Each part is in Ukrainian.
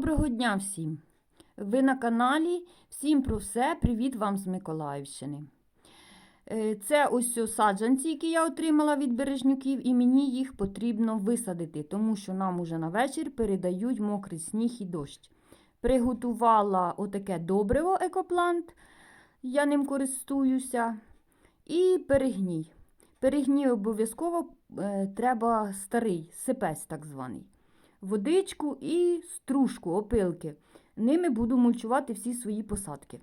Доброго дня всім! Ви на каналі Всім про все. Привіт вам з Миколаївщини. Е, Це ось саджанці, які я отримала від бережнюків, і мені їх потрібно висадити, тому що нам уже на вечір передають мокрий сніг і дощ. Приготувала отаке добриво екоплант, я ним користуюся, і перегній. Перегній обов'язково е, треба старий, сипець так званий водичку і стружку, опилки. Ними буду мульчувати всі свої посадки.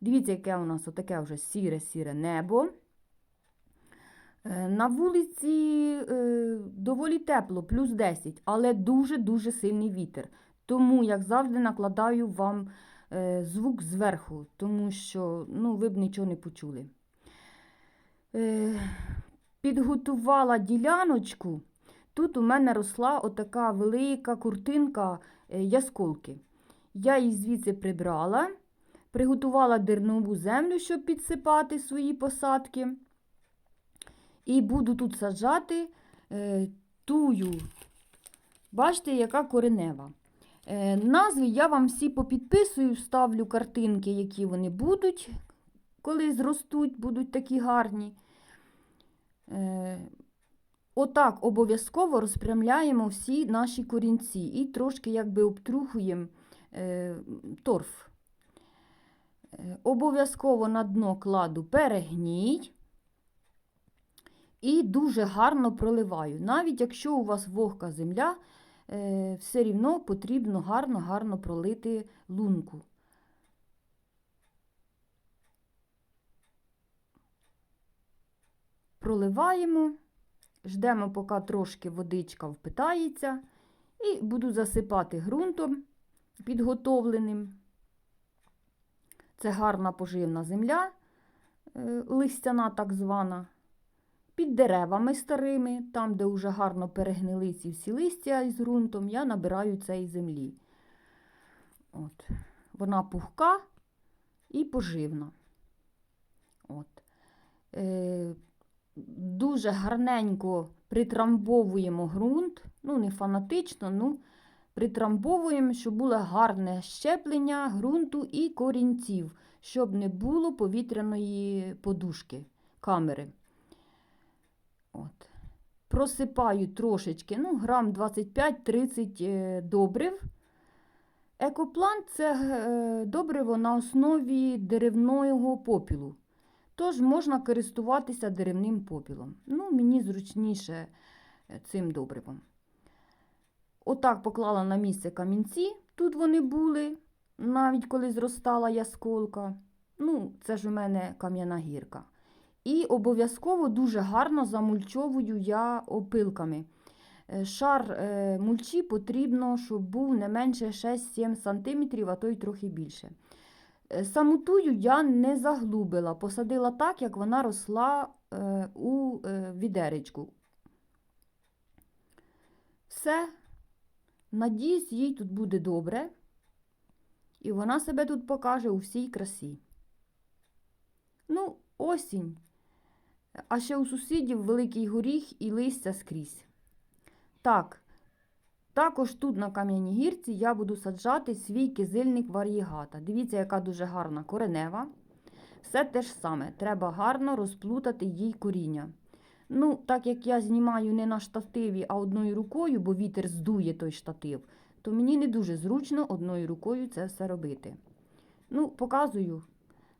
Дивіться, яке у нас отаке вже сіре-сіре небо. Е, На вулиці е, доволі тепло, плюс 10, але дуже-дуже сильний вітер. Тому, як завжди, накладаю вам е, звук зверху, тому що ну, ви б нічого не почули. Підготувала діляночку. Тут у мене росла отака велика куртинка е, ясколки. Я її звідси прибрала, приготувала дернову землю, щоб підсипати свої посадки. І буду тут саджати е, тую. Бачите, яка коренева. Е, назви я вам всі попідписую, вставлю картинки, які вони будуть, коли зростуть, будуть такі гарні. Отак обов'язково розпрямляємо всі наші корінці і трошки якби обтрухуємо е, торф. Е, обов'язково на дно кладу перегній і дуже гарно проливаю. Навіть якщо у вас вогка земля, е, все рівно потрібно гарно-гарно пролити лунку. Проливаємо. Ждемо, поки трошки водичка впитається, і буду засипати ґрунтом підготовленим. Це гарна поживна земля, е, листяна так звана, під деревами старими, там, де вже гарно перегнили ці всі листя із ґрунтом, я набираю цієї землі. От. Вона пухка і поживна. От. Е, дуже гарненько притрамбовуємо ґрунт, ну, не фанатично, ну, притрамбовуємо, щоб було гарне щеплення ґрунту і корінців, щоб не було повітряної подушки камери. От. Просипаю трошечки, ну, грам 25-30 е, добрив. Екоплант це е, добриво на основі деревного попілу. Тож можна користуватися деревним попілом. Ну, мені зручніше е, цим добривом. Отак поклала на місце камінці, тут вони були, навіть коли зростала ясколка. Ну, це ж у мене кам'яна гірка. І обов'язково дуже гарно замульчовую я опилками. Е, Шар е, мульчі потрібно, щоб був не менше 6-7 см, а то й трохи більше. Е, Саму я не заглубила, посадила так, як вона росла е, у е, відеречку. Все. Надіюсь, їй тут буде добре, і вона себе тут покаже у всій красі. Ну, осінь. А ще у сусідів великий горіх і листя скрізь. Так, також тут на Кам'яній гірці я буду саджати свій кизильник варігата. Дивіться, яка дуже гарна коренева. Все те ж саме, треба гарно розплутати їй коріння. Ну, так як я знімаю не на штативі, а одною рукою, бо вітер здує той штатив, то мені не дуже зручно одною рукою це все робити. Ну, показую,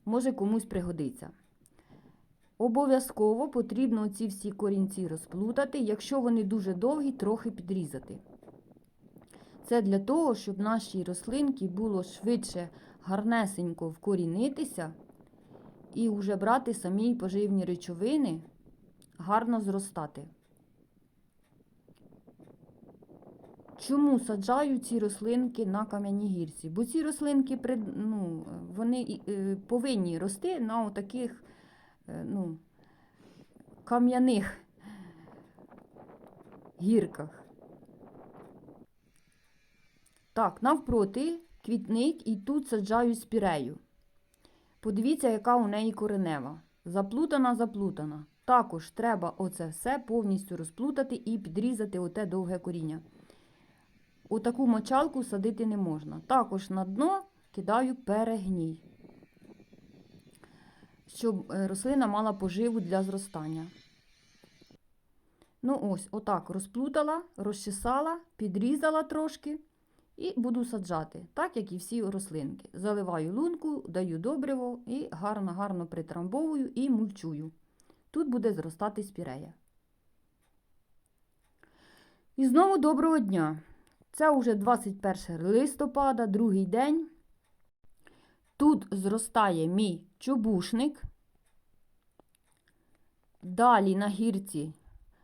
може комусь пригодиться. Обов'язково потрібно ці всі корінці розплутати, якщо вони дуже довгі, трохи підрізати. Це для того, щоб нашій рослинці було швидше гарнесенько вкорінитися і вже брати самі поживні речовини, гарно зростати. Чому саджаю ці рослинки на кам'яній гірці? Бо ці рослинки ну, вони е, повинні рости на таких ну, кам'яних гірках. Так, навпроти квітник і тут саджаю спірею. Подивіться, яка у неї коренева. Заплутана, заплутана. Також треба оце все повністю розплутати і підрізати оте довге коріння. у таку мочалку садити не можна. Також на дно кидаю перегній, щоб е, рослина мала поживу для зростання. Ну ось, отак розплутала, розчесала, підрізала трошки і буду саджати, так як і всі рослинки. Заливаю лунку, даю добриво і гарно-гарно притрамбовую і мульчую. Тут буде зростати спірея. І знову доброго дня! Це вже 21 листопада, другий день. Тут зростає мій чубушник. Далі на гірці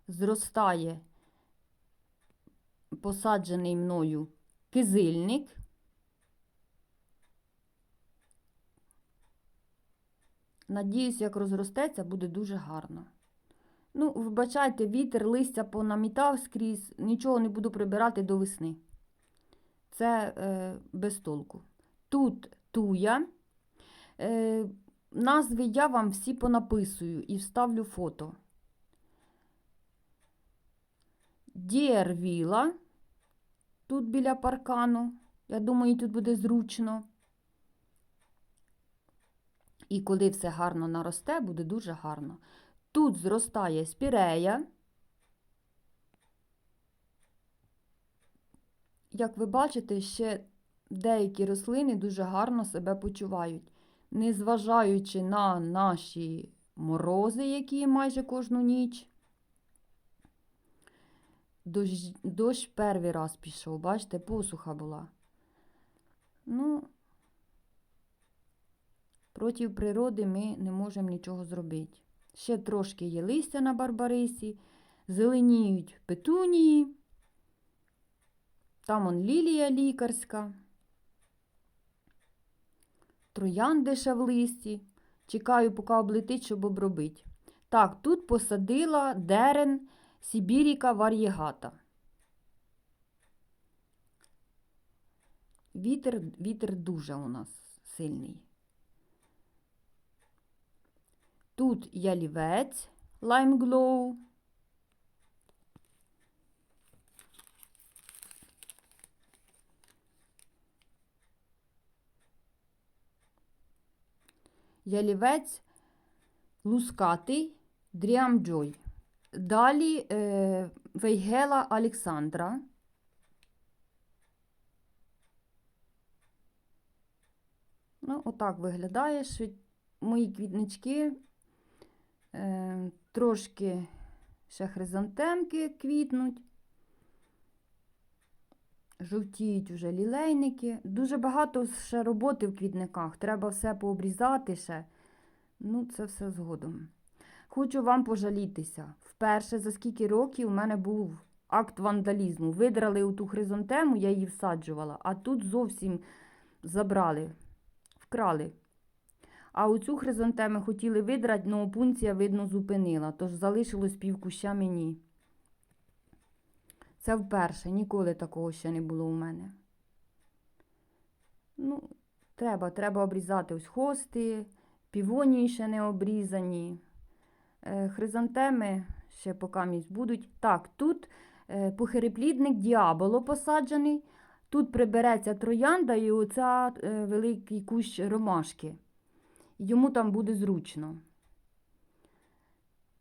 зростає посаджений мною кизильник. Надіюсь, як розростеться, буде дуже гарно. Ну, вибачайте, вітер, листя понамітав скрізь, нічого не буду прибирати до весни. Це е, без толку. Тут туя. Е, назви я вам всі понаписую і вставлю фото. Дієрвіла. Тут біля паркану. Я думаю, тут буде зручно. І коли все гарно наросте, буде дуже гарно. Тут зростає спірея. Як ви бачите, ще деякі рослини дуже гарно себе почувають, незважаючи на наші морози, які майже кожну ніч. Дощ, дощ перший раз пішов, бачите, посуха була. Ну, проти природи ми не можемо нічого зробити. Ще трошки є листя на барбарисі, зеленіють петунії. Там он лілія лікарська, троянди ще в листі. Чекаю, поки облетить, щоб обробити. Так, тут посадила дерен Сибіріка вар'єгата. Вітер, вітер дуже у нас сильний. Тут ялівець Glow. Ялівець лускатий Дріамджой. Далі е, Вейгела Олександра. Ну, отак виглядає, що мої квітнички, е, трошки ще хризантемки квітнуть, жовтіють вже лілейники. Дуже багато ще роботи в квітниках. Треба все пообрізати ще. Ну, це все згодом. Хочу вам пожалітися. Вперше за скільки років у мене був акт вандалізму. Видрали у ту хризантему, я її всаджувала, а тут зовсім забрали, вкрали. А оцю хризантему хотіли видрати, але опунція, видно, зупинила, тож залишилось півкуща мені. Це вперше, ніколи такого ще не було у мене. Ну, треба, треба обрізати ось хости, півонії ще не обрізані. Е, Хризантеми ще поки місць будуть. Так, тут е, похереплідник діаболо посаджений. Тут прибереться троянда і оця е, великий кущ ромашки. Йому там буде зручно.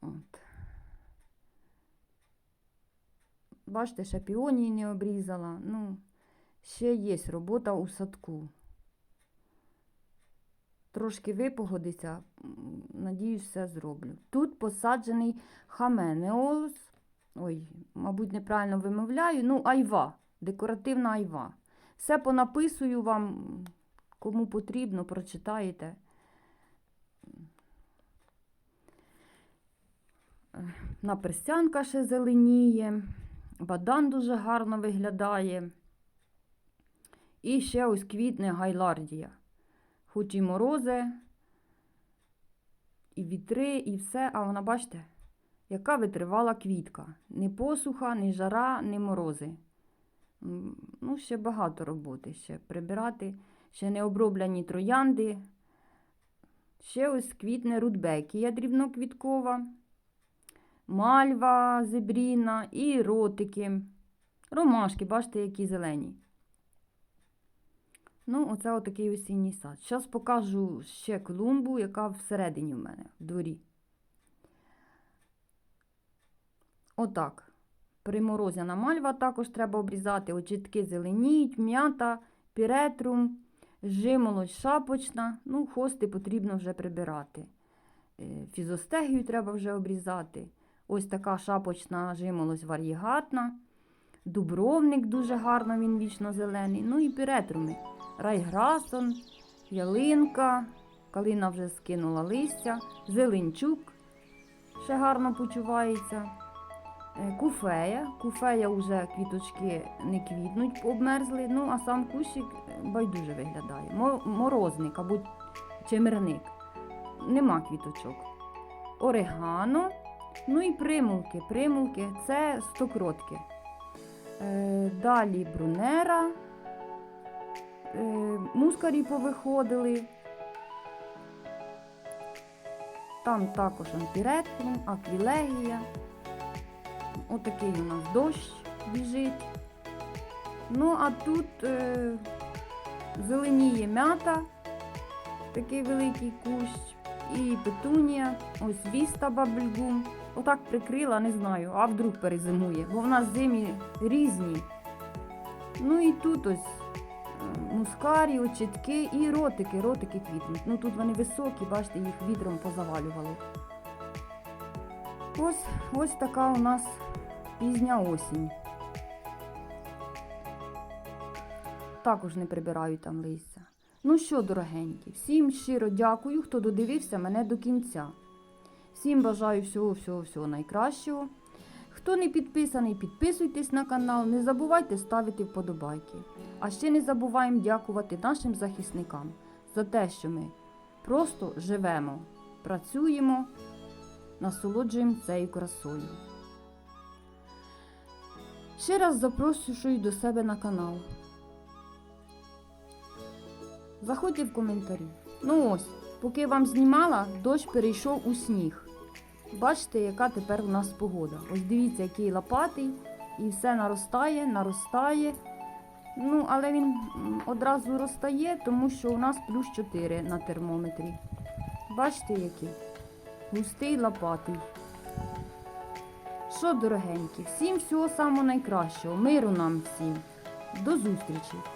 От. Бачите, ще не обрізала. Ну, ще є робота у садку. Трошки випогодиться, надіюсь, все зроблю. Тут посаджений хаменеолус. Ой, мабуть, неправильно вимовляю. Ну, айва, декоративна айва. Все понаписую вам, кому потрібно, прочитаєте. Наперстянка ще зеленіє, бадан дуже гарно виглядає. І ще ось квітне гайлардія. Хоч і морози, і вітри, і все, а вона, бачите, яка витривала квітка. Ні посуха, ні жара, ні морози. Ну, ще багато роботи ще прибирати, ще не оброблені троянди. Ще ось квітне рудбекія дрібноквіткова, мальва зебріна і ротики. Ромашки, бачите, які зелені. Ну, оце отакий осінній сад. Зараз покажу ще клумбу, яка всередині в мене, в дворі. Отак. Приморозяна мальва також треба обрізати. Очітки зеленіють, м'ята, піретрум, жимолость шапочна. Ну, хости потрібно вже прибирати. Е, Фізостегію треба вже обрізати. Ось така шапочна жимолость варігатна. Дубровник дуже гарно, він вічно зелений. Ну і піретруми. Райграсон, ялинка, калина вже скинула листя, зеленчук ще гарно почувається. Е, Куфея. Куфея вже квіточки не квітнуть, обмерзли, ну а сам кущик е, байдуже виглядає. Морозник або чимирник. Нема квіточок. Орегано. Ну і примулки. Примулки це стокротки. Е, далі брунера. Е, мускарі повиходили. Там також ампіретрум, аквілегія. Отакий у нас дощ біжить. Ну, а тут е, зеленіє м'ята, такий великий кущ, і петунія, ось віста бабельгум. Отак прикрила, не знаю, а вдруг перезимує, бо в нас зимі різні. Ну і тут ось мускарі, очітки і ротики, ротики квітнуть. Ну тут вони високі, бачите, їх вітром позавалювало. Ось, ось така у нас пізня осінь. Також не прибираю там листя. Ну що, дорогенькі, всім щиро дякую, хто додивився мене до кінця. Всім бажаю всього, всього, всього найкращого. Хто не підписаний, підписуйтесь на канал, не забувайте ставити вподобайки. А ще не забуваємо дякувати нашим захисникам за те, що ми просто живемо, працюємо, насолоджуємо цією красою. Ще раз запрошую до себе на канал. Заходьте в коментарі. Ну ось, поки вам знімала, дощ перейшов у сніг. Бачите, яка тепер у нас погода. Ось дивіться, який лопатий, і все наростає, наростає. Ну, але він одразу розтає, тому що у нас плюс 4 на термометрі. Бачите, який? Густий лопатий. Що, дорогенькі, всім всього самого найкращого, миру нам всім. До зустрічі!